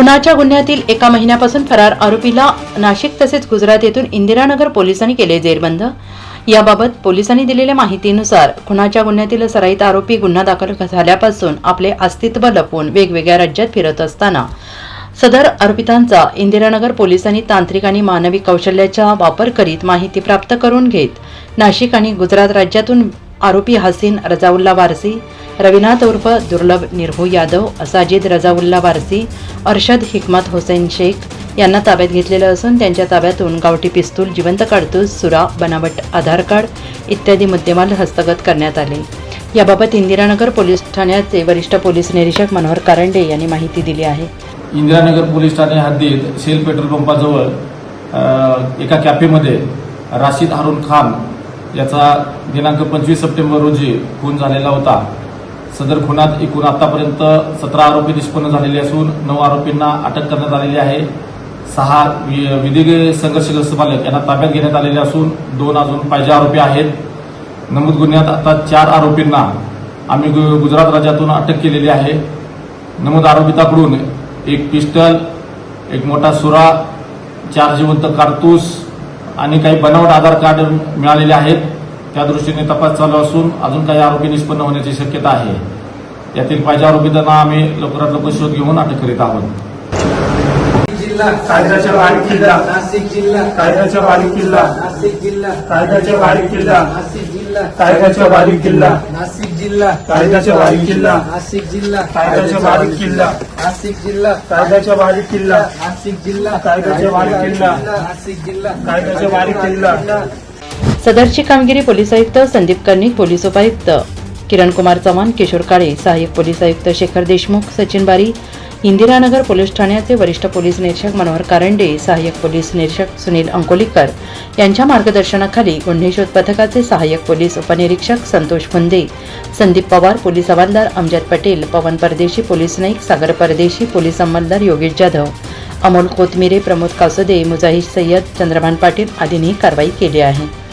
खुनाच्या गुन्ह्यातील एका महिन्यापासून फरार आरोपीला नाशिक तसेच गुजरात येथून इंदिरानगर पोलिसांनी केले जेरबंद. याबाबत पोलिसांनी दिलेल्या माहितीनुसार खुनाच्या गुन्ह्यातील सराईत आरोपी गुन्हा दाखल झाल्यापासून आपले अस्तित्व लपवून वेगवेगळ्या राज्यात फिरत असताना. सदर आरोपितांचा इंदिरानगर पोलिसांनी तांत्रिक आणि मानवी कौशल्याचा वापर करीत माहिती प्राप्त करून घेत. नाशिक आणि गुजरात राज्यातून आरोपी हसीन रजाउल्ला वारसी रविनाथ उर्फ दुर्लभ निर्भू यादव साजिद रजाउल्ला वारसी अर्शद हिकमत हुसेन शेख यांना ताब्यात घेतलेलं असून त्यांच्या ताब्यातून गावठी पिस्तूल जिवंत काडतूस सुरा बनावट आधार कार्ड इत्यादी मुद्देमाल हस्तगत करण्यात आले. याबाबत इंदिरानगर पोलीस ठाण्याचे वरिष्ठ पोलीस निरीक्षक मनोहर कारंडे यांनी माहिती दिली आहे. इंदिरानगर पोलीस ठाणे हद्दीत सेल पेट्रोल पंपाजवळ एका कॅफेमध्ये राशीद हारून खान याचा दिनांक पंचवीस सप्टेंबर रोजी खून झालेला होता. सदर खुनात एकूण आतापर्यंत सतरा आरोपी निष्पन्न झालेले असून नऊ आरोपींना अटक करण्यात आलेली आहे. सहा वि- विधी संघर्षग्रस्त बालक यांना ताब्यात घेण्यात आलेले असून दोन अजून पाहिजे आरोपी आहेत. नमूद गुन्ह्यात आता चार आरोपींना आम्ही गु- गुजरात राज्यातून अटक केलेली आहे. नमूद आरोपिताकडून एक पिस्टल एक मोठा सुरा चार जिवंत कारतूस आणि काही बनावट आधार कार्ड मिळालेले आहेत. त्या दृष्टीने तपास चालू असून अजून काही आरोपी निष्पन्न होण्याची शक्यता आहे. यातील पाहिजे आरोपितांना आम्ही लवकरात लवकर शोध घेऊन अटक करीत आहोत. जिल्हा कायद्याच्या बारीक किल्ला. नाशिक जिल्हा कायद्याच्या बारीक किल्ला. नाशिक जिल्हा. कायद्याच्या बारीक किल्ला. नाशिक जिल्हा. कायद्याच्या बारीक किल्ला. नाशिक जिल्हा. कायद्याच्या बारीक किल्ला. नाशिक जिल्हा. कायद्याच्या बारीक किल्ला. नाशिक जिल्हा. कायद्याच्या बारीक किल्ला. नाशिक जिल्हा. कायद्याच्या बारीक किल्ला. नाशिक जिल्हा. कायद्याच्या बारीक किल्ला. सदरची कामगिरी पोलीस आयुक्त संदीप कर्णिक पोलीस उपायुक्त किरण कुमार चव्हाण किशोर काळे सहाय्यक पोलीस आयुक्त शेखर देशमुख सचिन बारी इंदिरानगर पोलीस ठाण्याचे वरिष्ठ पोलीस निरीक्षक मनोहर कारंडे सहाय्यक पोलीस निरीक्षक सुनील अंकोलीकर. यांच्या मार्गदर्शनाखाली गुन्हे शोध पथकाचे सहाय्यक पोलीस उपनिरीक्षक संतोष फुंदे संदीप पवार पोलीस हवालदार अमजद पटेल पवन परदेशी पोलीस नाईक सागर परदेशी पोलीस अंमलदार योगेश जाधव अमोल कोथमिरे प्रमोद कासोदे मुजाहिद सय्यद चंद्रभान पाटील आदींनी कारवाई केली आहे.